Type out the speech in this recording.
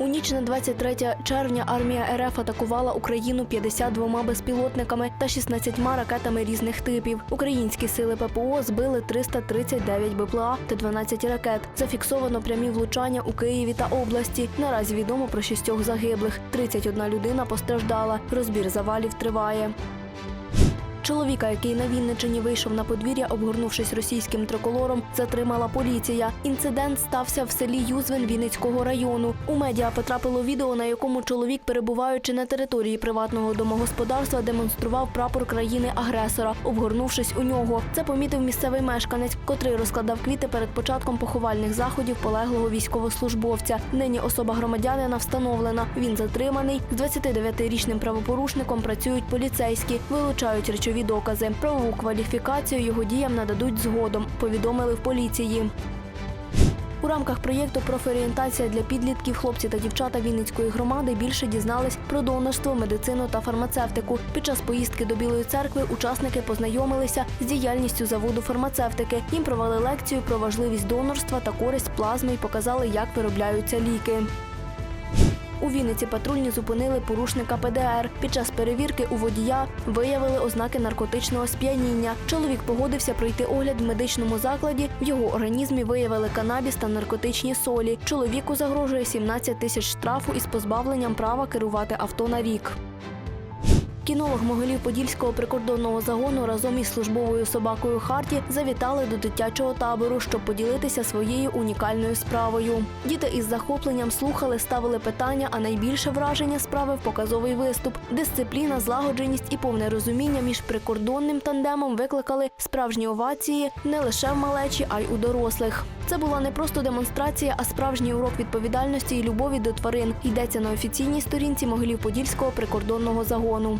У ніч на 23 червня армія РФ атакувала Україну 52 безпілотниками та 16 ракетами різних типів. Українські сили ППО збили 339 БПЛА та 12 ракет. Зафіксовано прямі влучання у Києві та області. Наразі відомо про шістьох загиблих. 31 людина постраждала. Розбір завалів триває. Чоловіка, який на Вінничині вийшов на подвір'я, обгорнувшись російським триколором, затримала поліція. Інцидент стався в селі Юзвин Вінницького району. У медіа потрапило відео, на якому чоловік, перебуваючи на території приватного домогосподарства, демонстрував прапор країни-агресора, обгорнувшись у нього. Це помітив місцевий мешканець, котрий розкладав квіти перед початком поховальних заходів полеглого військовослужбовця. Нині особа громадянина встановлена. Він затриманий. З 29-річним правопорушником працюють поліцейські, вилучають речові докази. Правову кваліфікацію його діям нададуть згодом. Повідомили в поліції. У рамках проєкту «Профорієнтація для підлітків хлопці та дівчата Вінницької громади більше дізнались про донорство, медицину та фармацевтику. Під час поїздки до Білої церкви учасники познайомилися з діяльністю заводу фармацевтики. Їм провели лекцію про важливість донорства та користь плазми і показали, як виробляються ліки. У Вінниці патрульні зупинили порушника ПДР. Під час перевірки у водія виявили ознаки наркотичного сп'яніння. Чоловік погодився пройти огляд в медичному закладі. В його організмі виявили канабіс та наркотичні солі. Чоловіку загрожує 17 тисяч штрафу із позбавленням права керувати авто на рік. Кінолог Могилів-Подільського прикордонного загону разом із службовою собакою Харті завітали до дитячого табору, щоб поділитися своєю унікальною справою. Діти із захопленням слухали, ставили питання, а найбільше враження справив показовий виступ. Дисципліна, злагодженість і повне розуміння між прикордонним тандемом викликали справжні овації не лише в малечі, а й у дорослих. Це була не просто демонстрація, а справжній урок відповідальності і любові до тварин. Йдеться на офіційній сторінці Могилів-Подільського прикордонного загону.